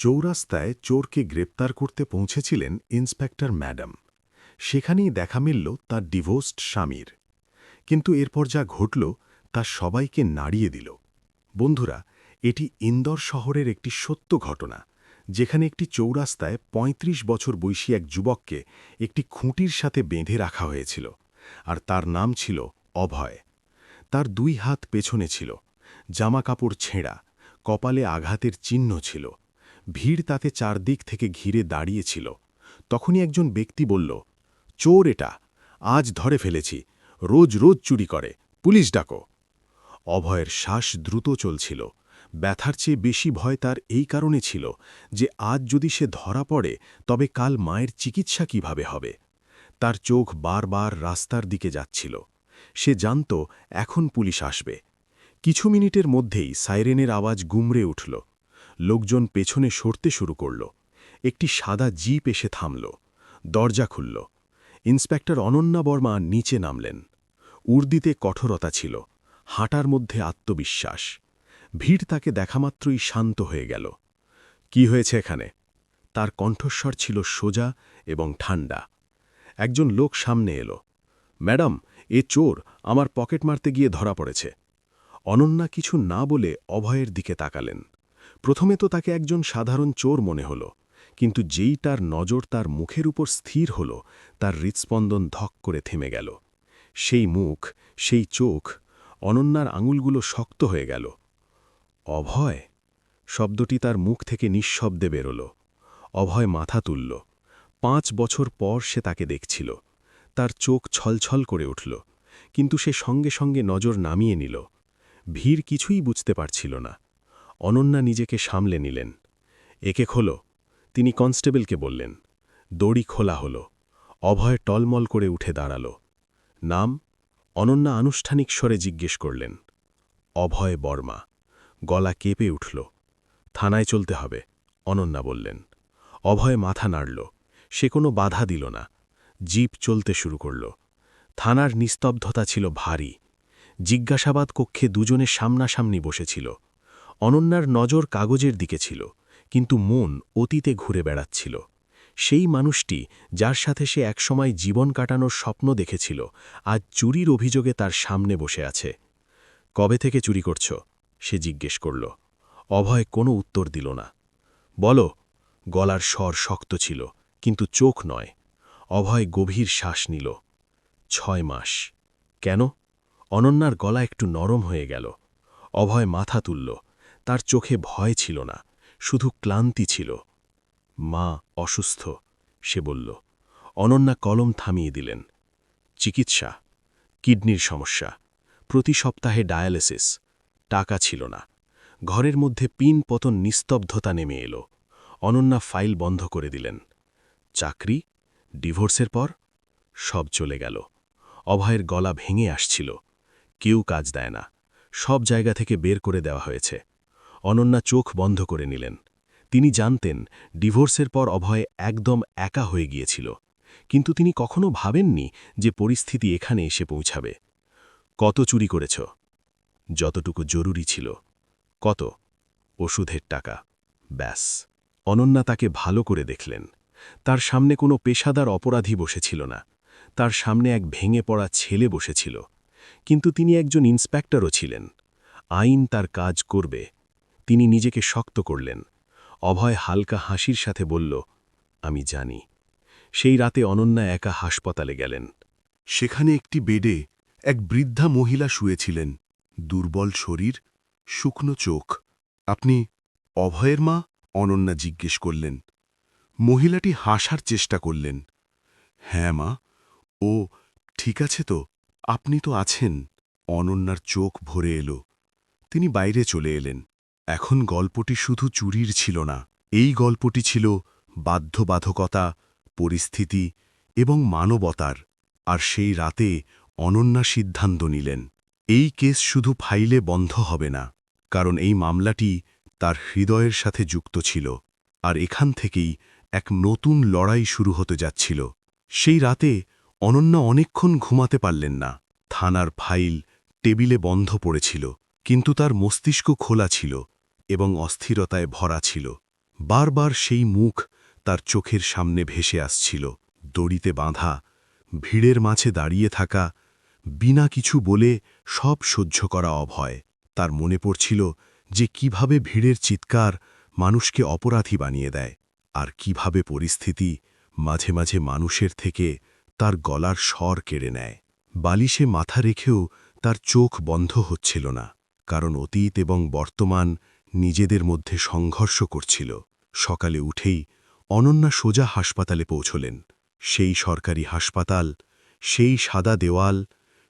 চৌরাস্তায় চোরকে গ্রেপ্তার করতে পৌঁছেছিলেন ইন্সপেক্টর ম্যাডাম। সেখানেই দেখা মিলল তার ডিভোর্সড স্বামীর। কিন্তু এরপর যা ঘটল তা সবাইকে নাড়িয়ে দিল। বন্ধুরা, এটি ইন্দোর শহরের একটি সত্য ঘটনা, যেখানে একটি চৌরাস্তায় ৩৫ বছর বয়সী এক যুবককে একটি খুঁটির সাথে বেঁধে রাখা হয়েছিল, আর তার নাম ছিল অভয়। তার দুই হাত পেছনে ছিল, জামাকাপড় ছেঁড়া, কপালে আঘাতের চিহ্ন ছিল ভিড় তাতে চারদিক থেকে ঘিরে দাঁড়িয়েছিল। তখনই একজন ব্যক্তি বলল, চোর এটা, আজ ধরে ফেলেছি, রোজ রোজ চুরি করে, পুলিশ ডাকো। অভয়ের শ্বাস দ্রুত চলছিল। ব্যথার চেয়ে বেশি ভয় তার এই কারণে ছিল যে আজ যদি সে ধরা পড়ে, তবে কাল মায়ের চিকিৎসা কীভাবে হবে? তার চোখ বারবার রাস্তার দিকে যাচ্ছিল। সে জানত এখন পুলিশ আসবে। কিছু মিনিটের মধ্যেই সাইরেনের আওয়াজ গুমড়ে উঠল। লোকজন পেছনে সরতে শুরু করল। একটি সাদা জিপ এসে থামল। দরজা খুলল। ইন্সপেক্টর অনন্যা বর্মা নিচে নামলেন। উর্দিতে কঠোরতা ছিল। হাঁটার মধ্যে আত্মবিশ্বাস। ভিড় তাকে দেখামাত্রই শান্ত হয়ে গেল। কি হয়েছে এখানে? তার কণ্ঠস্বর ছিল সোজা এবং ঠান্ডা। একজন লোক সামনে এলো। ম্যাডাম, এ চোর আমার পকেট মারতে গিয়ে ধরা পড়েছে। অনন্যা কিছু না বলে অভয়ের দিকে তাকালেন। প্রথমে তো তাকে একজন সাধারণ চোর মনে হল, কিন্তু যেই তার নজর তার মুখের উপর স্থির হল, তার হৃৎস্পন্দন ধক করে থেমে গেল। সেই মুখ, সেই চোখ, অনন্যার আঙুলগুলো শক্ত হয়ে গেল। অভয়! শব্দটি তার মুখ থেকে নিঃশব্দে বেরোল। অভয় মাথা তুলল। পাঁচ বছর পর সে তাকে দেখছিল। তার চোখ ছলছল করে উঠল, কিন্তু সে সঙ্গে সঙ্গে নজর নামিয়ে নিল। ভিড় কিছুই বুঝতে পারছিল না। অনন্যা নিজেকে সামলে নিলেন। একে খোলো। তিনি কনস্টেবলকে বললেন, দড়ি খোলা হল। অভয় টলমল করে উঠে দাঁড়াল। নাম, অনন্যা আনুষ্ঠানিক স্বরে জিজ্ঞেস করলেন, অভয় বর্মা, গলা কেঁপে উঠল। থানায় চলতে হবে, অনন্যা বললেন। অভয় মাথা নাড়ল। সে কোনো বাধা দিল না। জিপ চলতে শুরু করল। থানার নিস্তব্ধতা ছিল ভারী। জিজ্ঞাসাবাদ কক্ষে দুজনে সামনাসামনি বসেছিল। অনন্যার নজর কাগজের দিকে ছিল, কিন্তু মন অতীতে ঘুরে বেড়াচ্ছিল। সেই মানুষটি যার সাথে সে একসময় জীবন কাটানোর স্বপ্ন দেখেছিল, আজ চুরির অভিযোগে তার সামনে বসে আছে। কবে থেকে চুরি করছ? সে জিজ্ঞেস করল। অভয় কোনো উত্তর দিল না। বলো। গলার স্বর শক্ত ছিল, কিন্তু চোখ নয়। অভয় গভীর শ্বাস নিল। ছয় মাস। কেন? অনন্যার গলা একটু নরম হয়ে গেল। অভয় মাথা তুলল। তার চোখে ভয় ছিল না, শুধু ক্লান্তি ছিল। মা, অসুস্থ, সে বলল। অনন্যা কলম থামিয়ে দিলেন। চিকিৎসা, কিডনির সমস্যা, প্রতি সপ্তাহে ডায়ালিসিস, টাকা ছিল না। ঘরের মধ্যে পিন পতন নিস্তব্ধতা নেমে এলো। অনন্যা ফাইল বন্ধ করে দিলেন। চাকরি? ডিভোর্সের পর? সব চলে গেল। অভয়ের গলা ভেঙে আসছিল। কেউ কাজ দেয় না। সব জায়গা থেকে বের করে দেওয়া হয়েছে। অনন্যা চোখ বন্ধ করে নিলেন। তিনি জানতেন, ডিভোর্সের পর অভয় একদম একা হয়ে গিয়েছিল। কিন্তু তিনি কখনো ভাবেননি যে পরিস্থিতি এখানে এসে পৌঁছাবে। কত চুরি করেছ? যতটুকু জরুরি ছিল। কত? ওষুধের টাকা। ব্যাস। অনন্যা তাকে ভালো করে দেখলেন। তার সামনে কোনো পেশাদার অপরাধী বসেছিল না। তার সামনে এক ভেঙে পড়া ছেলে বসেছিল। কিন্তু তিনি একজন ইন্সপেক্টরও ছিলেন। আইন তার কাজ করবে। তিনি নিজেকে শক্ত করলেন। অভয় হালকা হাসির সাথে বলল, আমি জানি। সেই রাতে অনন্যা একা হাসপাতালে গেলেন। সেখানে একটি বেডে এক বৃদ্ধা মহিলা শুয়েছিলেন। দুর্বল শরীর, শুকনো চোখ। আপনি অভয়ের মা? অনন্যা জিজ্ঞেস করলেন। মহিলাটি হাসার চেষ্টা করলেন। হ্যাঁ মা। ও, ঠিক আছে তো। আপনি তো আছেন। অনন্যার চোখ ভরে এলো। তিনি বাইরে চলে এলেন। এখন গল্পটি শুধু চুরির ছিল না, এই গল্পটি ছিল বাধ্যবাধকতা, পরিস্থিতি এবং মানবতার, আর সেই রাতে অনন্যা সিদ্ধান্ত নিলেন, এই কেস শুধু ফাইলে বন্ধ হবে না, কারণ এই মামলাটি তার হৃদয়ের সাথে যুক্ত ছিল, আর এখান থেকেই এক নতুন লড়াই শুরু হতে যাচ্ছিল। সেই রাতে অনন্যা অনেকক্ষণ ঘুমাতে পারলেন না, থানার ফাইল টেবিলে বন্ধ পড়েছিল, কিন্তু তার মস্তিষ্ক খোলা ছিল এবং অস্থিরতায় ভরা ছিল। বারবার সেই মুখ তার চোখের সামনে ভেসে আসছিল। দড়িতে বাঁধা, ভিড়ের মাঝে দাঁড়িয়ে থাকা, বিনা কিছু বলে সব সহ্য করা অভয়। তার মনে পড়ছিল যে কীভাবে ভিড়ের চিৎকার মানুষকে অপরাধী বানিয়ে দেয় আর কীভাবে পরিস্থিতি মাঝে মাঝে মানুষের থেকে তার গলার স্বর কেড়ে নেয়। বালিশে মাথা রেখেও তার চোখ বন্ধ হচ্ছিল না, কারণ অতীত এবং বর্তমান নিজেদের মধ্যে সংঘর্ষ করছিল। সকালে উঠেই অনন্যা সোজা হাসপাতালে পৌঁছলেন। সেই সরকারি হাসপাতাল, সেই সাদা দেওয়াল,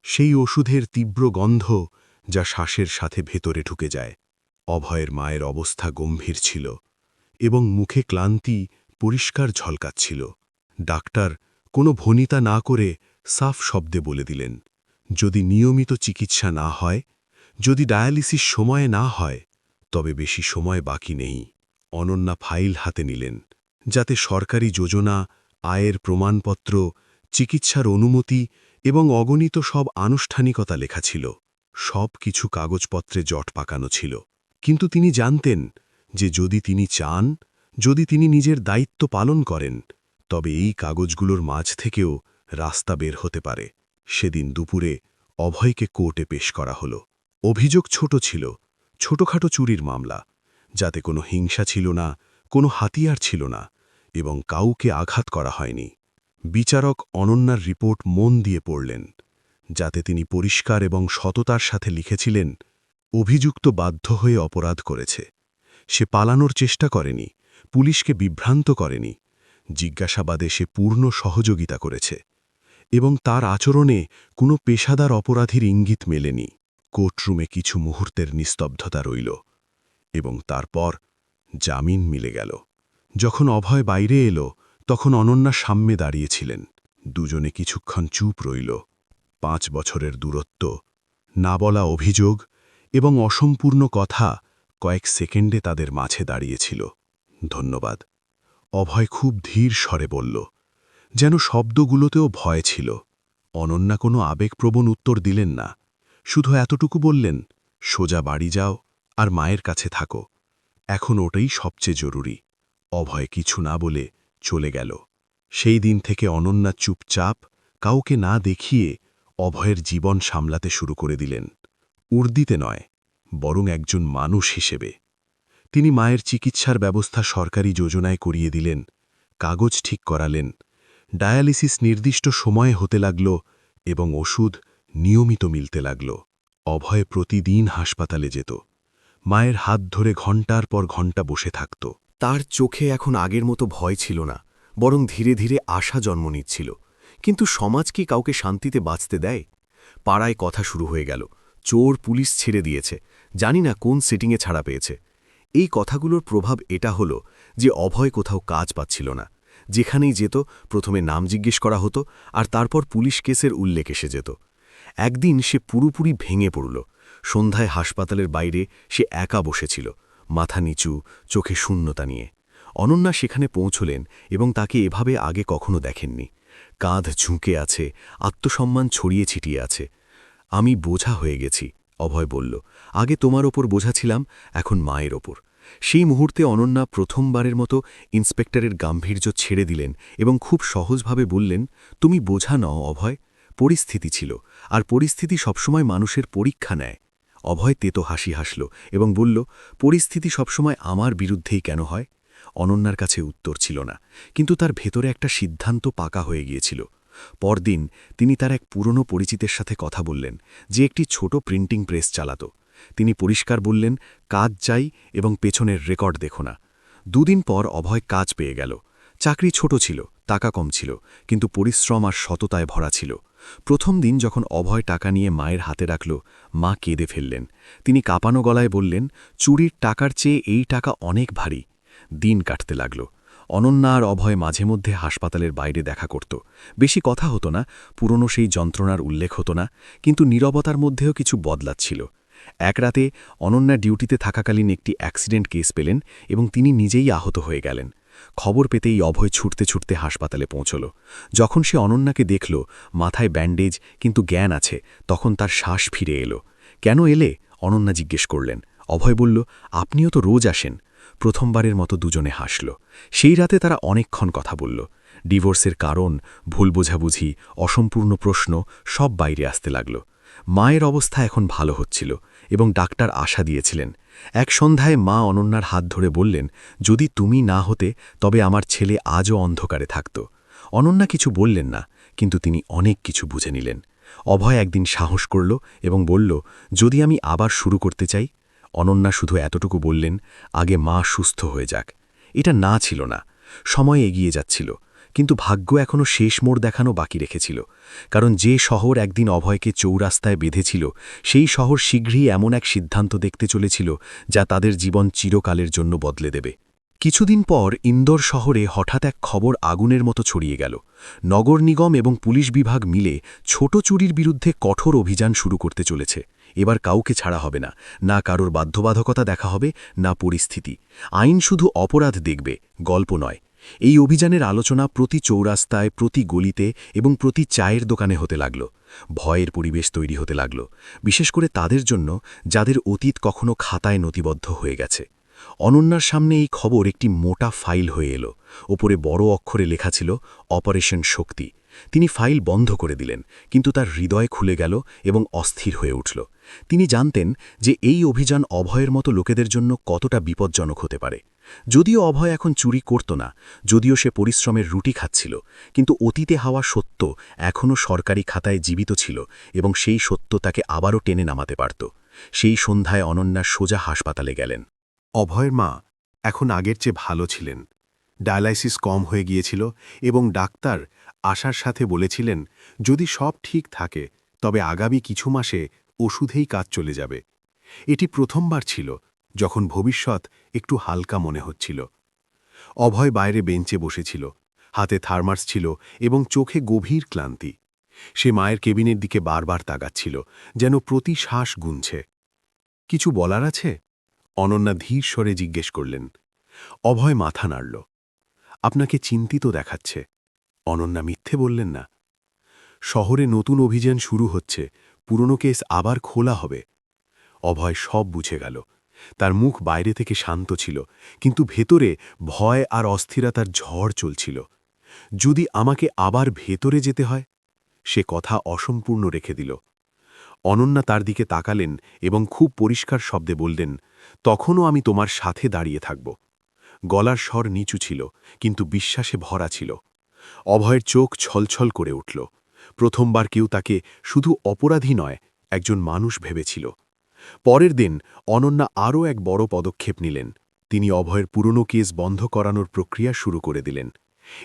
সেই ওষুধের তীব্র গন্ধ যা শ্বাসের সাথে ভেতরে ঢুকে যায়। অভয়ের মায়ের অবস্থা গম্ভীর ছিল এবং মুখে ক্লান্তি, পরিষ্কার ঝলকাচ্ছিল। ডাক্তার কোনো ভনিতা না করে সাফ শব্দে বলে দিলেন, যদি নিয়মিত চিকিৎসা না হয়, যদি ডায়ালিসিস সময়ে না হয় তবে বেশি সময় বাকি নেই। অনন্যা ফাইল হাতে নিলেন, যাতে সরকারি যোজনা, আয়ের প্রমাণপত্র, চিকিৎসার অনুমতি এবং অগণিত সব আনুষ্ঠানিকতা লেখা ছিল। সব কিছু কাগজপত্রে জট পাকানো ছিল। কিন্তু তিনি জানতেন যে যদি তিনি চান, যদি তিনি নিজের দায়িত্ব পালন করেন, তবে এই কাগজগুলোর মাঝ থেকেও রাস্তা বের হতে পারে। সেদিন দুপুরে অভয়কে কোর্টে পেশ করা হল। অভিযোগ ছোট ছিল ছোটখাটো চুরির মামলা, যাতে কোনো হিংসা ছিল না, কোনো হাতিয়ার ছিল না এবং কাউকে আঘাত করা হয়নি। বিচারক অনন্যার রিপোর্ট মন দিয়ে পড়লেন, যাতে তিনি পরিষ্কার এবং সততার সাথে লিখেছিলেন, অভিযুক্ত বাধ্য হয়ে অপরাধ করেছে। সে পালানোর চেষ্টা করেনি, পুলিশকে বিভ্রান্ত করেনি, জিজ্ঞাসাবাদে সে পূর্ণ সহযোগিতা করেছে এবং তার আচরণে কোনো পেশাদার অপরাধীর ইঙ্গিত মেলেনি। কোর্টরুমে কিছু মুহূর্তের নিস্তব্ধতা রইল এবং তারপর জামিন মিলে গেল। যখন অভয় বাইরে এলো, তখন অনন্যা সাম্যে দাঁড়িয়েছিলেন। দুজনে কিছুক্ষণ চুপ রইল। পাঁচ বছরের দূরত্ব, না বলা অভিযোগ এবং অসম্পূর্ণ কথা কয়েক সেকেন্ডে তাদের মাঝে দাঁড়িয়েছিল। ধন্যবাদ। অভয় খুব ধীর স্বরে বলল, যেন শব্দগুলোতেও ভয় ছিল। অনন্যা কোনো আবেগপ্রবণ উত্তর দিলেন না। শুধু এতটুকু বললেন, সোজা বাড়ি যাও আর মায়ের কাছে থাকো। এখন ওটাই সবচেয়ে জরুরি। অভয় কিছু না বলে চলে গেল। সেই দিন থেকে অনন্যা চুপচাপ কাউকে না দেখিয়ে অভয়ের জীবন সামলাতে শুরু করে দিলেন। উর্দিতে নয়, বরং একজন মানুষ হিসেবে। তিনি মায়ের চিকিৎসার ব্যবস্থা সরকারি যোজনায় করিয়ে দিলেন, কাগজ ঠিক করালেন, ডায়ালিসিস নির্দিষ্ট সময়ে হতে লাগল এবং ওষুধ নিয়মিত মিলতে লাগল। অভয় প্রতিদিন হাসপাতালে যেত। মায়ের হাত ধরে ঘণ্টার পর ঘণ্টা বসে থাকত। তার চোখে এখন আগের মতো ভয় ছিল না, বরং ধীরে ধীরে আশা জন্ম নিচ্ছিল। কিন্তু সমাজ কি কাউকে শান্তিতে বাঁচতে দেয়? পাড়ায় কথা শুরু হয়ে গেল। চোর পুলিশ ছেড়ে দিয়েছে। জানি না কোন সেটিংয়ে ছাড়া পেয়েছে। এই কথাগুলোর প্রভাব এটা হলো যে অভয় কোথাও কাজ পাচ্ছিল না। যেখানেই যেত, প্রথমে নাম জিজ্ঞেস করা হতো, আর তারপর পুলিশ কেসের উল্লেখ এসে যেত। একদিন সে পুরোপুরি ভেঙে পড়ল। সন্ধ্যায় হাসপাতালের বাইরে সে একা বসেছিল, মাথা নিচু, চোখে শূন্যতা নিয়ে। অনন্যা সেখানে পৌঁছলেন এবং তাকে এভাবে আগে কখনো দেখেননি। কাঁধ ঝুঁকে আছে, আত্মসম্মান ছড়িয়ে ছিটিয়ে আছে। আমি বোঝা হয়ে গেছি, অভয় বলল। আগে তোমার ওপর বোঝা ছিলাম এখন মায়ের ওপর। সেই মুহূর্তে অনন্যা প্রথমবারের মতো ইন্সপেক্টরের গাম্ভীর্য ছেড়ে দিলেন এবং খুব সহজভাবে বললেন, তুমি বোঝা নও অভয়। পরিস্থিতি ছিল, আর পরিস্থিতি সবসময় মানুষের পরীক্ষা নেয়। অভয় তেতো হাসি হাসল এবং বলল, পরিস্থিতি সবসময় আমার বিরুদ্ধেই কেন হয়? অনন্যার কাছে উত্তর ছিল না, কিন্তু তার ভেতরে একটা সিদ্ধান্ত পাকা হয়ে গিয়েছিল। পরদিন তিনি তার এক পুরনো পরিচিতের সাথে কথা বললেন, যে একটি ছোট প্রিন্টিং প্রেস চালাত। তিনি পরিষ্কার বললেন, কাজ চাই এবং পেছনের রেকর্ড দেখো না। দুদিন পর অভয় কাজ পেয়ে গেল। চাকরি ছোট ছিল, টাকা কম ছিল, কিন্তু পরিশ্রম আর সততায় ভরা ছিল। প্রথম দিন যখন অভয় টাকা নিয়ে মায়ের হাতে রাখল, মা কেঁদে ফেললেন। তিনি কাঁপানো গলায় বললেন, চুরির টাকার চেয়ে এই টাকা অনেক ভারী। দিন কাটতে লাগল। অনন্যা আর অভয় মাঝে মধ্যে হাসপাতালের বাইরে দেখা করত। বেশি কথা হতো না, পুরনো সেই যন্ত্রণার উল্লেখ হতো না, কিন্তু নীরবতার মধ্যেও কিছু বদলাচ্ছিল। এক রাতে অনন্যা ডিউটিতে থাকাকালীন একটি অ্যাক্সিডেন্ট কেস পেলেন এবং তিনি নিজেই আহত হয়ে গেলেন। খবর পেতেই অভয় ছুটতে ছুটতে হাসপাতালে পৌঁছল। যখন সে অনন্যাকে দেখল, মাথায় ব্যান্ডেজ কিন্তু জ্ঞান আছে, তখন তার শ্বাস ফিরে এলো। কেন এলে? অনন্যা জিজ্ঞেস করলেন। অভয় বলল, আপনিও তো রোজ আসেন। প্রথমবারের মতো দুজনে হাসল। সেই রাতে তারা অনেকক্ষণ কথা বলল। ডিভোর্সের কারণ, ভুল বোঝাবুঝি, অসম্পূর্ণ প্রশ্ন সব বাইরে আসতে লাগল। মায়ের অবস্থা এখন ভালো হচ্ছিল এবং ডাক্তার আশা দিয়েছিলেন এক সন্ধ্যায় মা অনন্যার হাত ধরে বললেন, যদি তুমি না হতে, তবে আমার ছেলে আজও অন্ধকারে থাকত। অনন্যা কিছু বললেন না, কিন্তু তিনি অনেক কিছু বুঝে নিলেন। অভয় একদিন সাহস করল এবং বলল, যদি আমি আবার শুরু করতে চাই? অনন্যা শুধু এতটুকু বললেন, আগে মা সুস্থ হয়ে যাক। এটা না ছিল না, সময় এগিয়ে যাচ্ছিল। কিন্তু ভাগ্য এখনও শেষ মোড় দেখানো বাকি রেখেছিল, কারণ যে শহর একদিন অভয়কে চৌরাস্তায় বেঁধেছিল, সেই শহর শীঘ্রই এমন এক সিদ্ধান্ত দেখতে চলেছিল যা তাদের জীবন চিরকালের জন্য বদলে দেবে। কিছুদিন পর ইন্দোর শহরে হঠাৎ এক খবর আগুনের মতো ছড়িয়ে গেল। নগর নিগম এবং পুলিশ বিভাগ মিলে ছোট চুরির বিরুদ্ধে কঠোর অভিযান শুরু করতে চলেছে। এবার কাউকে ছাড়া হবে না না কারোর বাধ্যবাধকতা দেখা হবে, না পরিস্থিতি। আইন শুধু অপরাধ দেখবে, গল্প নয়। এই অভিযানের আলোচনা প্রতি চৌরাস্তায়, প্রতি গলিতে এবং প্রতি চায়ের দোকানে হতে লাগল। ভয়ের পরিবেশ তৈরি হতে লাগল, বিশেষ করে তাদের জন্য, যাদের অতীত কখনো খাতায় নথিবদ্ধ হয়ে গেছে। অনন্যার সামনে এই খবর একটি মোটা ফাইল হয়ে এলো। ওপরে বড় অক্ষরে লেখা ছিল, অপারেশন শক্তি। তিনি ফাইল বন্ধ করে দিলেন, কিন্তু তার হৃদয় খুলে গেল এবং অস্থির হয়ে উঠল। তিনি জানতেন যে এই অভিযান অভয়ের মতো লোকেদের জন্য কতটা বিপজ্জনক হতে পারে। যদিও অভয় এখন চুরি করত না, যদিও সে পরিশ্রমের রুটি খাচ্ছিল, কিন্তু অতীতে হওয়া সত্য এখনও সরকারি খাতায় জীবিত ছিল এবং সেই সত্য তাকে আবারও টেনে নামাতে পারত। সেই সন্ধ্যায় অনন্যা সোজা হাসপাতালে গেলেন। অভয়ের মা এখন আগের চেয়ে ভালো ছিলেন। ডায়ালাইসিস কম হয়ে গিয়েছিল এবং ডাক্তার আশার সাথে বলেছিলেন, যদি সব ঠিক থাকে, তবে আগামী কিছু মাসে ওষুধেই কাজ চলে যাবে। এটি প্রথমবার ছিল যখন ভবিষ্যৎ একটু হালকা মনে হচ্ছিল। অভয় বাইরে বেঞ্চে বসেছিল, হাতে থার্মাস ছিল এবং চোখে গভীর ক্লান্তি। সে মায়ের কেবিনের দিকে বারবার তাগাচ্ছিল যেন প্রতি শ্বাস গুনছে। কিছু বলার আছে? অনন্যা ধীর স্বরে জিজ্ঞেস করলেন। অভয় মাথা নাড়ল। আপনাকে চিন্তিত দেখাচ্ছে। অনন্যা মিথ্যে বললেন না। শহরে নতুন অভিযান শুরু হচ্ছে, পুরনো কেস আবার খোলা হবে। অভয় সব বুঝে গেল। তার মুখ বাইরে থেকে শান্ত ছিল, কিন্তু ভেতরে ভয় আর অস্থিরতার ঝড় চলছিল। যদি আমাকে আবার ভেতরে যেতে হয়, সে কথা অসম্পূর্ণ রেখে দিল। অনন্যা তার দিকে তাকালেন এবং খুব পরিষ্কার শব্দে বললেন, তখনও আমি তোমার সাথে দাঁড়িয়ে থাকব। গলার স্বর নিচু ছিল, কিন্তু বিশ্বাসে ভরা ছিল। অভয়ের চোখ ছলছল করে উঠল। প্রথমবার কেউ তাকে শুধু অপরাধী নয়, একজন মানুষ ভেবেছিল। পরের দিন অনন্যা আরও এক বড় পদক্ষেপ নিলেন। তিনি অভয়ের পুরনো কেস বন্ধ করানোর প্রক্রিয়া শুরু করে দিলেন।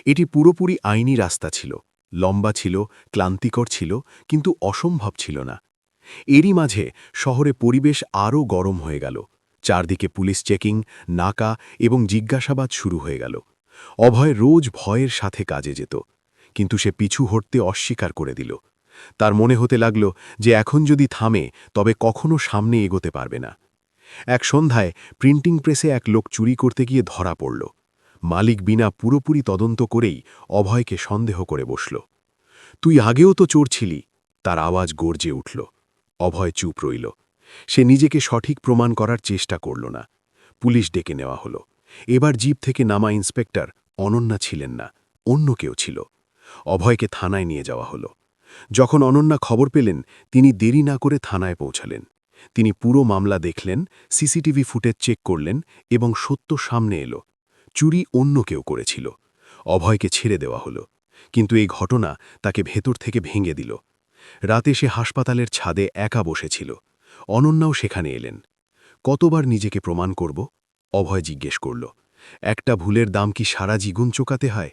এটি পুরোপুরি আইনি রাস্তা ছিল, লম্বা ছিল, ক্লান্তিকর ছিল, কিন্তু অসম্ভব ছিল না। এরই মাঝে শহরে পরিবেশ আরও গরম হয়ে গেল। চারদিকে পুলিশ চেকিং, নাকা এবং জিজ্ঞাসাবাদ শুরু হয়ে গেল। অভয় রোজ ভয়ের সাথে কাজে যেত, কিন্তু সে পিছু হটতে অস্বীকার করে দিল। তার মনে হতে লাগল যে এখন যদি থামে, তবে কখনো সামনে এগোতে পারবে না। এক সন্ধ্যায় প্রিন্টিং প্রেসে এক লোক চুরি করতে গিয়ে ধরা পড়ল। মালিক বিনা পুরোপুরি তদন্ত করেই অভয়কে সন্দেহ করে বসল। তুই আগেও তো চোর ছিলি? তার আওয়াজ গর্জে উঠল। অভয় চুপ রইল। সে নিজেকে সঠিক প্রমাণ করার চেষ্টা করল না। পুলিশ ডেকে নেওয়া হলো। এবার জিপ থেকে নামা ইন্সপেক্টর অনন্যা ছিলেন না, অন্য কেউ ছিল। অভয়কে থানায় নিয়ে যাওয়া হলো। যখন অনন্যা খবর পেলেন, তিনি দেরি না করে থানায় পৌঁছালেন। তিনি পুরো মামলা দেখলেন, সিসিটিভি ফুটেজ চেক করলেন এবং সত্য সামনে এলো। চুরি অন্য কেউ করেছিল। অভয়কে ছেড়ে দেওয়া হলো। কিন্তু এই ঘটনা তাকে ভেতর থেকে ভেঙে দিল। রাতে সে হাসপাতালের ছাদে একা বসেছিল। অনন্যাও সেখানে এলেন। কতবার নিজেকে প্রমাণ করব? অভয় জিজ্ঞেস করল। একটা ভুলের দাম কি সারা জীবন চোকাতে হয়?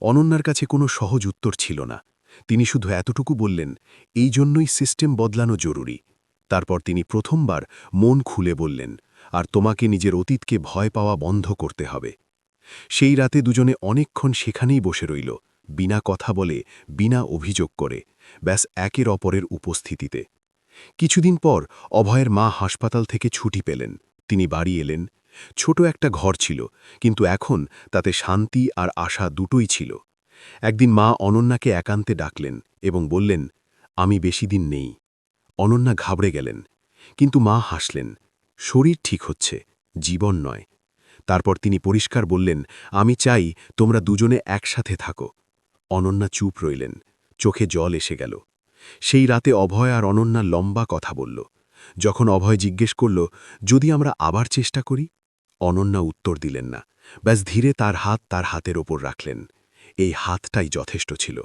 অনন্যার কাছে কোনো সহজ উত্তর ছিল না। তিনি শুধু এতটুকু বললেন, এই জন্যই সিস্টেম বদলানো জরুরি। তারপর তিনি প্রথমবার মন খুলে বললেন, আর তোমাকে নিজের অতীতকে ভয় পাওয়া বন্ধ করতে হবে। সেই রাতে দুজনে অনেকক্ষণ সেখানেই বসে রইল, বিনা কথা বলে, বিনা অভিযোগ করে, ব্যাস একের অপরের উপস্থিতিতে। কিছুদিন পর অভয়ের মা হাসপাতাল থেকে ছুটি পেলেন, তিনি বাড়ি এলেন। ছোট একটা ঘর ছিল, কিন্তু এখন তাতে শান্তি আর আশা দুটোই ছিল। একদিন মা অনন্যাকে একান্তে ডাকলেন এবং বললেন, আমি বেশি দিন নেই। অনন্যা ঘাবড়ে গেলেন, কিন্তু মা হাসলেন, শরীর ঠিক হচ্ছে, জীবন নয়। তারপর তিনি পরিষ্কার বললেন, আমি চাই তোমরা দুজনে একসাথে থাকো। অনন্যা চুপ রইলেন, চোখে জল এসে গেল। সেই রাতে অভয় আর অনন্যা লম্বা কথা বলল, যখন অভয় জিজ্ঞেস করল, যদি আমরা আবার চেষ্টা করি? অনন্যা উত্তর দিলেন না, ব্যাস ধীরে তার হাত তার হাতের ওপর রাখলেন। এই হাতটাই যথেষ্ট ছিল,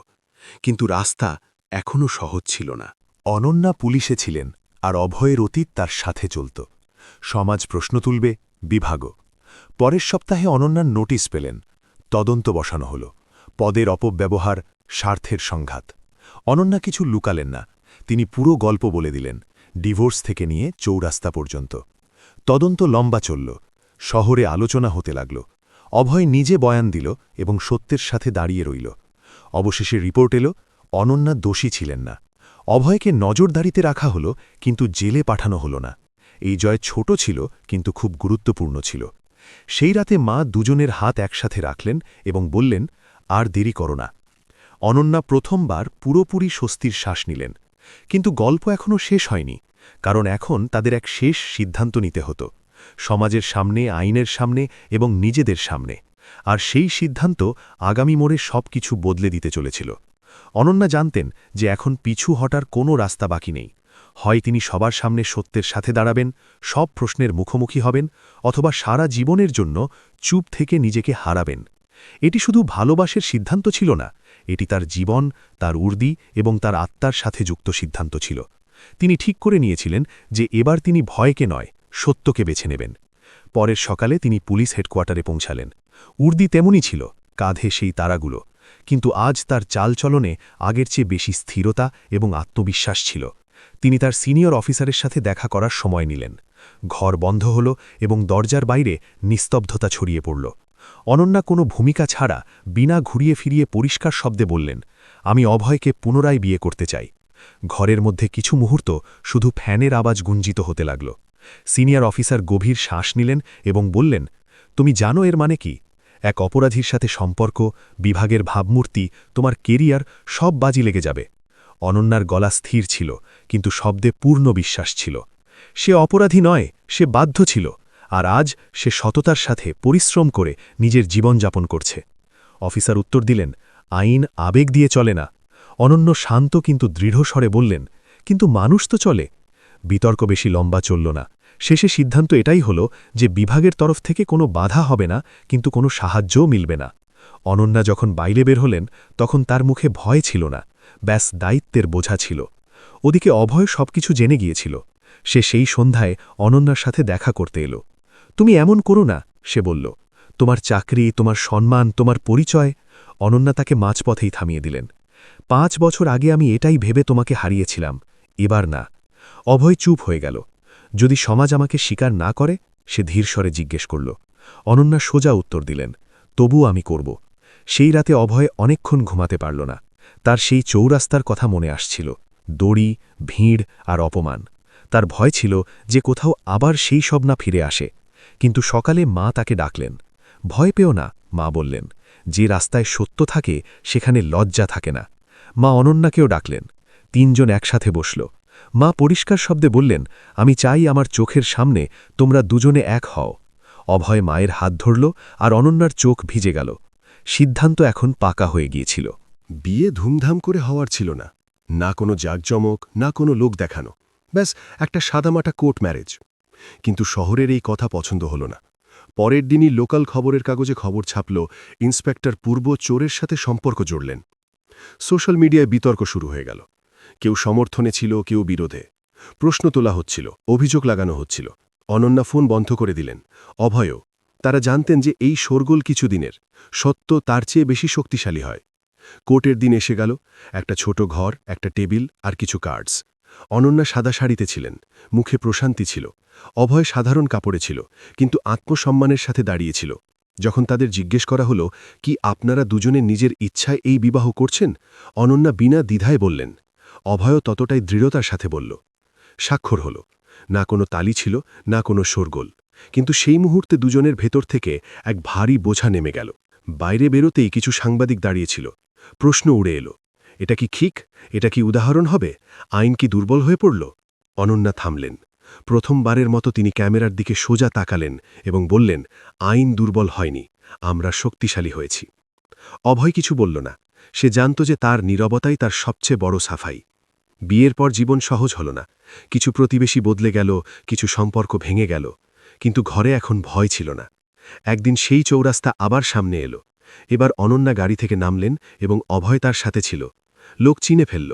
কিন্তু রাস্তা এখনও সহজ ছিল না। অনন্যা পুলিশে ছিলেন আর অভয়ের অতীত তার সাথে চলত। সমাজ প্রশ্ন তুলবে বিভাগ পরের সপ্তাহে অনন্যার নোটিশ পেলেন। তদন্ত বসানো হল। পদের অপব্যবহার, স্বার্থের সংঘাত। অনন্যা কিছু লুকালেন না। তিনি পুরো গল্প বলে দিলেন, ডিভোর্স থেকে নিয়ে চৌরাস্তা পর্যন্ত। তদন্ত লম্বা চলল। শহরে আলোচনা হতে লাগল। অভয় নিজে বয়ান দিল এবং সত্যের সাথে দাঁড়িয়ে রইল। অবশেষে রিপোর্ট এলো, অনন্যা দোষী ছিলেন না। অভয়কে নজরদারিতে রাখা হলো, কিন্তু জেলে পাঠানো হলো না। এই জয় ছোট ছিল, কিন্তু খুব গুরুত্বপূর্ণ ছিল। সেই রাতে মা দুজনের হাত একসাথে রাখলেন এবং বললেন, আর দেরি করো না। অনন্যা প্রথমবার পুরোপুরি স্বস্তির শ্বাস নিলেন। কিন্তু গল্প এখনও শেষ হয়নি, কারণ এখন তাদের এক শেষ সিদ্ধান্ত নিতে হতো। সমাজের সামনে, আইনের সামনে এবং নিজেদের সামনে। আর সেই সিদ্ধান্ত আগামী মোড়ে সব কিছু বদলে দিতে চলেছিল। অনন্যা জানতেন যে এখন পিছু হটার কোনো রাস্তা বাকি নেই। হয় তিনি সবার সামনে সত্যের সাথে দাঁড়াবেন, সব প্রশ্নের মুখোমুখি হবেন, অথবা সারা জীবনের জন্য চুপ থেকে নিজেকে হারাবেন। এটি শুধু ভালোবাসের সিদ্ধান্ত ছিল না, এটি তার জীবন, তার উর্দি এবং তার আত্মার সাথে যুক্ত সিদ্ধান্ত ছিল। তিনি ঠিক করে নিয়েছিলেন যে এবার তিনি ভয়কে নয় সত্যকে বেছে নেবেন। পরের সকালে তিনি পুলিশ হেডকোয়ার্টারে পৌঁছালেন। উর্দি তেমনই ছিল, কাঁধে সেই তারাগুলো। কিন্তু আজ তার চালচলনে আগের চেয়ে বেশি স্থিরতা এবং আত্মবিশ্বাস ছিল। তিনি তার সিনিয়র অফিসারের সাথে দেখা করার সময় নিলেন। ঘর বন্ধ হল এবং দরজার বাইরে নিস্তব্ধতা ছড়িয়ে পড়ল। অনন্যা কোনো ভূমিকা ছাড়া বিনা ঘুরিয়ে ফিরিয়ে পরিষ্কার শব্দে বললেন, আমি অভয়কে পুনরায় বিয়ে করতে চাই। ঘরের মধ্যে কিছু মুহূর্ত শুধু ফ্যানের আওয়াজ গুঞ্জিত হতে লাগল। সিনিয়র অফিসার গভীর শ্বাস নিলেন এবং বললেন, তুমি জানো এর মানে কি? এক অপরাধীর সাথে সম্পর্ক, বিভাগের ভাবমূর্তি, তোমার কেরিয়ার সব বাজি লেগে যাবে। অনন্যার গলা স্থির ছিল, কিন্তু শব্দে পূর্ণ বিশ্বাস ছিল। সে অপরাধী নয়, সে বাধ্য ছিল, আর আজ সে সততার সাথে পরিশ্রম করে নিজের জীবনযাপন করছে। অফিসার উত্তর দিলেন, আইন আবেগ দিয়ে চলে না। অনন্য শান্ত কিন্তু দৃঢ় স্বরে বললেন, কিন্তু মানুষ তো চলে। বিতর্ক বেশি লম্বা চলল না। শেষে সিদ্ধান্ত এটাই হল যে বিভাগের তরফ থেকে কোনো বাধা হবে না, কিন্তু কোনো সাহায্যও মিলবে না। অনন্যা যখন বাইরে বের হলেন, তখন তার মুখে ভয় ছিল না, ব্যাস দায়িত্বের বোঝা ছিল। ওদিকে অভয় সবকিছু জেনে গিয়েছিল। সে সেই সন্ধ্যায় অনন্যার সাথে দেখা করতে এলো। তুমি এমন করো না, সে বলল। তোমার চাকরি, তোমার সম্মান, তোমার পরিচয়, অনন্যা তাকে মাঝপথেই থামিয়ে দিলেন। পাঁচ বছর আগে আমি এটাই ভেবে তোমাকে হারিয়েছিলাম, এবার না। অভয় চুপ হয়ে গেল। যদি সমাজ আমাকে স্বীকার না করে, সে ধীরস্বরে জিজ্ঞেস করল, অনন্যা সোজা উত্তর দিলেন তবু আমি করব। সেই রাতে অভয় অনেকক্ষণ ঘুমাতে পারল না। তার সেই চৌরাস্তার কথা মনে আসছিল, দড়ি, ভিড় আর অপমান। তার ভয় ছিল যে কোথাও আবার সেই সব না ফিরে আসে। কিন্তু সকালে মা তাকে ডাকলেন। ভয় পেও না, মা বললেন। যে রাস্তায় সত্য থাকে, সেখানে লজ্জা থাকে না। মা অনন্যাকেও ডাকলেন। তিনজন একসাথে বসল। মা পরিষ্কার শব্দে বললেন, আমি চাই আমার চোখের সামনে তোমরা দুজনে এক হও। অভয় মায়ের হাত ধরল আর অনন্যার চোখ ভিজে গেল। সিদ্ধান্ত এখন পাকা হয়ে গিয়েছিল। বিয়ে ধুমধাম করে হওয়ার ছিল না। না কোনো জাকজমক, না কোনো লোক দেখানো। ব্যাস, একটা সাদামাটা কোর্ট ম্যারেজ। কিন্তু শহরের এই কথা পছন্দ হল না। পরের দিনই লোকাল খবরের কাগজে খবর ছাপল, ইন্সপেক্টর পূর্ব চোরের সাথে সম্পর্ক জড়লেন। সোশ্যাল মিডিয়ায় বিতর্ক শুরু হয়ে গেল। কেউ সমর্থনে ছিল, কেউ বিরোধে। প্রশ্ন তোলা হচ্ছিল, অভিযোগ লাগানো হচ্ছিল। অনন্যা ফোন বন্ধ করে দিলেন। অভয়ও, তারা জানতেন যে এই শোরগোল কিছুদিনের। সত্য তার চেয়ে বেশি শক্তিশালী হয়। কোর্টের দিন এসে গেল, একটা ছোট ঘর, একটা টেবিল আর কিছু কার্ডস। অনন্যা সাদা শাড়িতে ছিলেন, মুখে প্রশান্তি ছিল। অভয় সাধারণ কাপড়ে ছিল, কিন্তু আত্মসম্মানের সাথে দাঁড়িয়েছিল যখন তাদের জিজ্ঞেস করা হলো, কি আপনারা দুজনে নিজের ইচ্ছায় এই বিবাহ করছেন? অনন্যা বিনা দ্বিধায় বললেন অভয় ততটাই দৃঢ়তার সাথে বলল, স্বাক্ষর হল। না কোনো তালি ছিল, না কোনো শোরগোল। কিন্তু সেই মুহূর্তে দুজনের ভেতর থেকে এক ভারী বোঝা নেমে গেল। বাইরে বেরোতেই কিছু সাংবাদিক দাঁড়িয়েছিল প্রশ্ন উড়ে এলো, এটা কি ঠিক? এটা কি উদাহরণ হবে? আইন কি দুর্বল হয়ে পড়ল? অনন্যা থামলেন। প্রথমবারের মতো তিনি ক্যামেরার দিকে সোজা তাকালেন এবং বললেন, আইন দুর্বল হয়নি, আমরা শক্তিশালী হয়েছি। অভয় কিছু বলল না। সে জানত যে তার নীরবতাই তার সবচেয়ে বড় সাফাই। বিয়ের পর জীবন সহজ হল না। কিছু প্রতিবেশী বদলে গেল, কিছু সম্পর্ক ভেঙে গেল, কিন্তু ঘরে এখন ভয় ছিল না। একদিন সেই চৌরাস্তা আবার সামনে এলো। এবার অনন্যা গাড়ি থেকে নামলেন এবং অভয় তার সাথে ছিল। লোক চিনে ফেলল।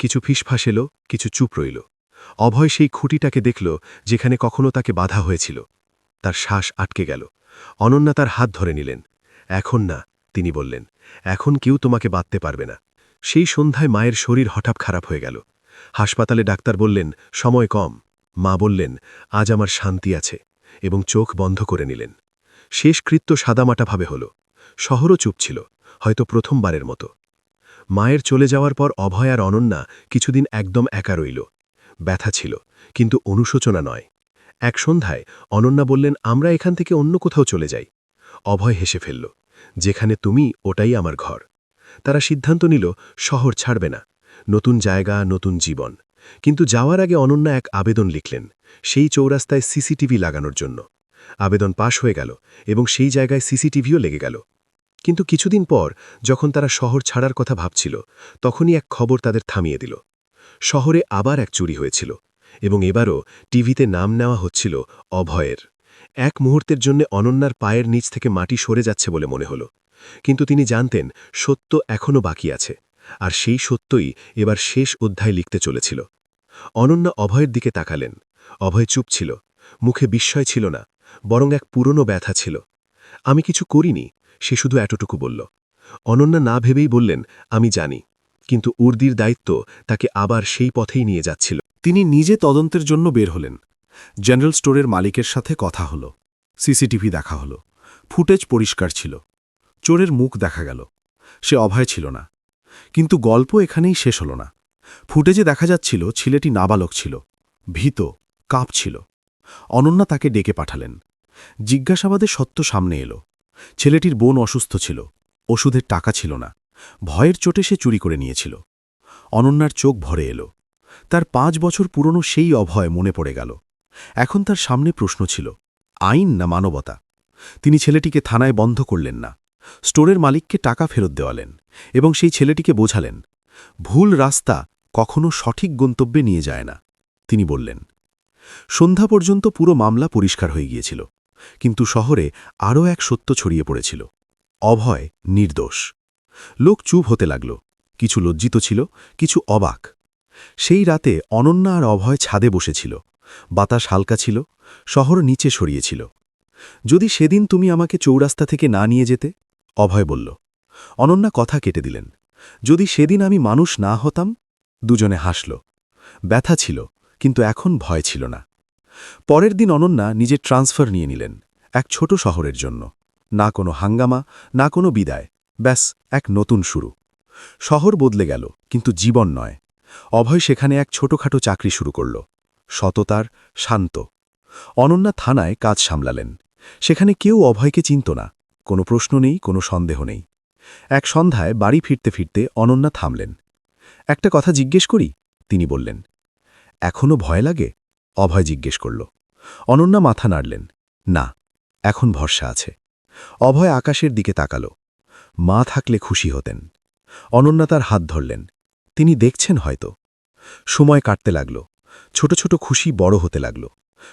কিছু ফিসফাস এলো, কিছু চুপ রইল। অভয় সেই খুঁটিটাকে দেখল, যেখানে কখনো তাকে বাধা হয়েছিল। তার শ্বাস আটকে গেল। অনন্যা তার হাত ধরে নিলেন। এখন না, তিনি বললেন। এখন কেউ তোমাকে বাঁধতে পারবে না। সেই সন্ধ্যায় মায়ের শরীর হঠাৎ খারাপ হয়ে গেল। হাসপাতালে ডাক্তার বললেন, সময় কম। মা বললেন, আজ আমার শান্তি আছে। এবং চোখ বন্ধ করে নিলেন। শেষকৃত্য সাদামাটাভাবে হল। শহরও চুপ ছিল, হয়তো প্রথমবারের মতো। মায়ের চলে যাওয়ার পর অভয় আর অনন্যা কিছুদিন একদম একা রইল। ব্যথা ছিল, কিন্তু অনুশোচনা নয়। এক সন্ধ্যায় অনন্যা বললেন, আমরা এখান থেকে অন্য কোথাও চলে যাই। অভয় হেসে ফেলল, যেখানে তুমি, ওটাই আমার ঘর। তারা সিদ্ধান্ত নিল, শহর ছাড়বে না। নতুন জায়গা, নতুন জীবন। কিন্তু যাওয়ার আগে অনন্যা এক আবেদন লিখলেন, সেই চৌরাস্তায় সিসিটিভি লাগানোর জন্য। আবেদন পাশ হয়ে গেল এবং সেই জায়গায় সিসিটিভিও লেগে গেল। কিন্তু কিছুদিন পর, যখন তারা শহর ছাড়ার কথা ভাবছিল, তখনই এক খবর তাদের থামিয়ে দিল। শহরে আবার এক চুরি হয়েছিল এবং এবারও টিভিতে নাম নেওয়া হচ্ছিল অভয়ের। এক মুহূর্তের জন্য অনন্যার পায়ের নিচ থেকে মাটি সরে যাচ্ছে বলে মনে হল। কিন্তু তিনি জানতেন, সত্য এখনও বাকি আছে, আর সেই সত্যই এবার শেষ অধ্যায় লিখতে চলেছিল। অনন্যা অভয়ের দিকে তাকালেন। অভয় চুপ ছিল, মুখে বিস্ময় ছিল না, বরং এক পুরনো ব্যথা ছিল। আমি কিছু করিনি সে শুধু এতটুকু বলল। অনন্যা না ভেবেই বললেন, আমি জানি কিন্তু উর্দির দায়িত্ব তাকে আবার সেই পথেই নিয়ে যাচ্ছিল। তিনি নিজে তদন্তের জন্য বের হলেন। জেনারেল স্টোরের মালিকের সাথে কথা হল। সিসিটিভি দেখা হল। ফুটেজ পরিষ্কার ছিল। চোরের মুখ দেখা গেল। সে অভয় ছিল না। কিন্তু গল্প এখানেই শেষ হল না। ফুটেজে দেখা যাচ্ছিল, ছেলেটি নাবালক ছিল। ভীত কাঁপছিল অনন্যা তাকে ডেকে পাঠালেন। জিজ্ঞাসাবাদে সত্য সামনে এলো। ছেলেটির বোন অসুস্থ ছিল। ওষুধের টাকা ছিল না। ভয়ের চোটে সে চুরি করে নিয়েছিল। অনন্যার চোখ ভরে এলো। তার পাঁচ বছর পুরনো সেই অভয় মনে পড়ে গেল। এখন তার সামনে প্রশ্ন ছিল, আইন না মানবতা? তিনি ছেলেটিকে থানায় বন্ধ করলেন না। স্টোরের মালিককে টাকা ফেরত দেওয়ালেন এবং সেই ছেলেটিকে বোঝালেন, ভুল রাস্তা কখনো সঠিক গন্তব্যে নিয়ে যায় না। তিনি বললেন, সন্ধ্যা পর্যন্ত পুরো মামলা পরিষ্কার হয়ে গিয়েছিল, কিন্তু শহরে আরও এক সত্য ছড়িয়ে পড়েছিল, অভয় নির্দোষ। লোক চুপ হতে লাগল, কিছু লজ্জিত ছিল, কিছু অবাক। সেই রাতে অনন্যা আর অভয় ছাদে বসেছিল বাতাস হালকা ছিল, শহর নিচে সরিয়েছিল যদি সেদিন তুমি আমাকে চৌরাস্তা থেকে না নিয়ে যেতে, অভয় বলল। অনন্যা কথা কেটে দিলেন। যদি সেদিন আমি মানুষ না হতাম, দুজনে হাসল। ব্যথা ছিল, কিন্তু এখন ভয় ছিল না। পরের দিন অনন্যা নিজের ট্রান্সফার নিয়ে নিলেন, এক ছোট শহরের জন্য। না কোনো হাঙ্গামা, না কোনো বিদায়, ব্যাস, এক নতুন শুরু। শহর বদলে গেল, কিন্তু জীবন নয়। অভয় সেখানে এক ছোটখাটো চাকরি শুরু করল। সততার শান্ত। অনন্যা থানায় কাজ সামলালেন। সেখানে কেউ অভয়কে চিনত না। কোনো প্রশ্ন নেই, কোনো সন্দেহ নেই। এক সন্ধ্যায় বাড়ি ফিরতে ফিরতে অনন্যা থামলেন। একটা কথা জিজ্ঞেস করি? তিনি বললেন এখনও ভয় লাগে? অভয় জিজ্ঞেস করল। অনন্যা মাথা নাড়লেন, না, এখন ভরসা আছে। অভয় আকাশের দিকে তাকাল। মা থাকলে খুশি হতেন। অনন্যা তার হাত ধরলেন। তিনি দেখছেন হয়তো। সময় কাটতে লাগল। ছোট ছোট খুশি বড় হতে লাগল।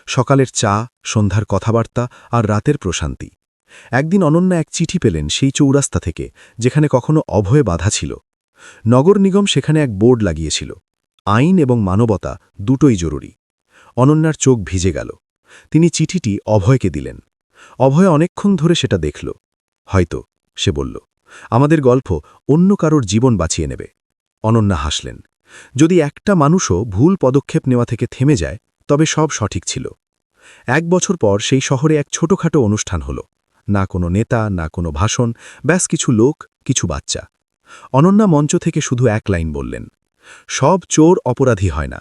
সকালের চা, সন্ধ্যার কথাবার্তা আর রাতের প্রশান্তি। একদিন অনন্যা এক চিঠি পেলেন সেই চৌরাস্তা থেকে, যেখানে কখনো অভয়ে বাধা ছিল। নগর নিগম সেখানে এক বোর্ড লাগিয়েছিল। আইন এবং মানবতা দুটোই জরুরি। অনন্যার চোখ ভিজে গেল। তিনি চিঠিটি অভয়কে দিলেন। অভয় অনেকক্ষণ ধরে সেটা দেখল। হয়তো, সে বলল, আমাদের গল্প অন্য কারোর জীবন বাঁচিয়ে নেবে। অনন্যা হাসলেন। যদি একটা মানুষও ভুল পদক্ষেপ নেওয়া থেকে থেমে যায়, তবে সব সঠিক ছিল। এক বছর পর সেই শহরে এক ছোটখাটো অনুষ্ঠান হল। না কোনো নেতা, না কোনো ভাষণ, ব্যাস কিছু লোক, কিছু বাচ্চা। অনন্যা মঞ্চ থেকে শুধু এক লাইন বললেন, সব চোর অপরাধী হয় না।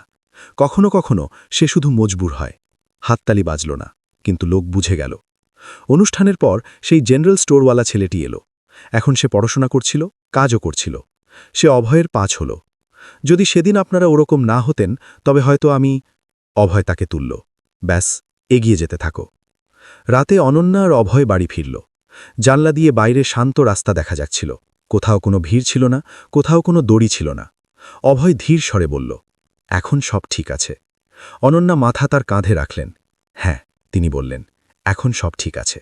কখনো কখনো সে শুধু মজবুর হয়। হাততালি বাজল না, কিন্তু লোক বুঝে গেল। অনুষ্ঠানের পর সেই জেনারেল স্টোরওয়ালা ছেলেটি এলো। এখন সে পড়াশোনা করছিল, কাজও করছিল। সে অভয়ের পাঁচ হল। যদি সেদিন আপনারা ওরকম না হতেন, তবে হয়তো আমি অভয় তাকে তুলল। ব্যাস, এগিয়ে যেতে থাকো। রাতে অনন্যা আর অভয় বাড়ি ফিরল। জানলা দিয়ে বাইরে শান্ত রাস্তা দেখা যাচ্ছিল। কোথাও কোনো ভিড় ছিল না, কোথাও কোনো দড়ি ছিল না। অভয় ধীর স্বরে বলল, এখন সব ঠিক আছে। অনন্যা মাথা তার কাঁধে রাখলেন। হ্যাঁ তিনি বললেন, এখন সব ঠিক আছে।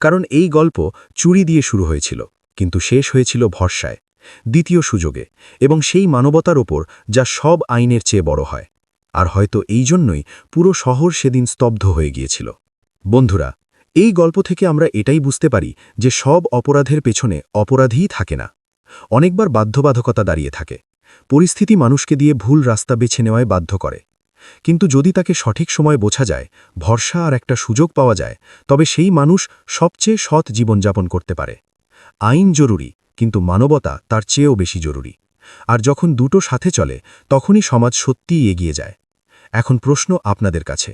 কারণ এই গল্প চুরি দিয়ে শুরু হয়েছিল, কিন্তু শেষ হয়েছিল ভরসায়। দ্বিতীয় সুযোগে, এবং সেই মানবতার ওপর যা সব আইনের চেয়ে বড় হয়। আর হয়তো এই জন্যই পুরো শহর সেদিন স্তব্ধ হয়ে গিয়েছিল। বন্ধুরা, এই গল্প থেকে আমরা এটাই বুঝতে পারি যে সব অপরাধের পেছনে অপরাধীই থাকে না। অনেকবার বাধ্যবাধকতা দাঁড়িয়ে থাকে। পরিস্থিতি মানুষকে দিয়ে ভুল রাস্তা বেছে নেওয়ায় বাধ্য করে। কিন্তু যদি তাকে সঠিক সময় বোঝা যায়, ভরসা আর একটা সুযোগ পাওয়া যায়, তবে সেই মানুষ সবচেয়ে সৎ জীবনযাপন করতে পারে। আইন জরুরি কিন্তু মানবতা তার চেয়েও বেশি জরুরি। আর যখন দুটো সাথে চলে, তখনই সমাজ সত্যিই এগিয়ে যায়। এখন প্রশ্ন আপনাদের কাছে।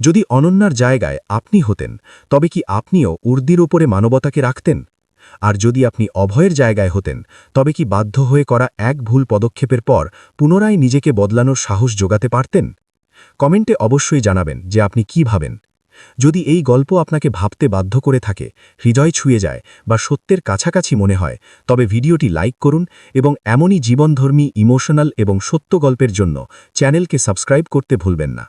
যদি অনন্যার জায়গায় আপনি হতেন, তবে কি আপনিও উর্দির উপরে মানবতাকে রাখতেন? আর যদি আপনি অভয়ের জায়গায় হতেন, তবে কি বাধ্য হয়ে করা এক ভুল পদক্ষেপের পর পুনরায় নিজেকে বদলানোর সাহস যোগাতে পারতেন? কমেন্টে অবশ্যই জানাবেন যে আপনি কি ভাবেন। যদি এই গল্প আপনাকে ভাবতে বাধ্য করে থাকে, হৃদয় ছুঁয়ে যায় বা সত্যের কাছাকাছি মনে হয়, তবে ভিডিওটি লাইক করুন এবং এমনই জীবনধর্মী, ইমোশনাল এবং সত্য গল্পের জন্য চ্যানেলকে সাবস্ক্রাইব করতে ভুলবেন না।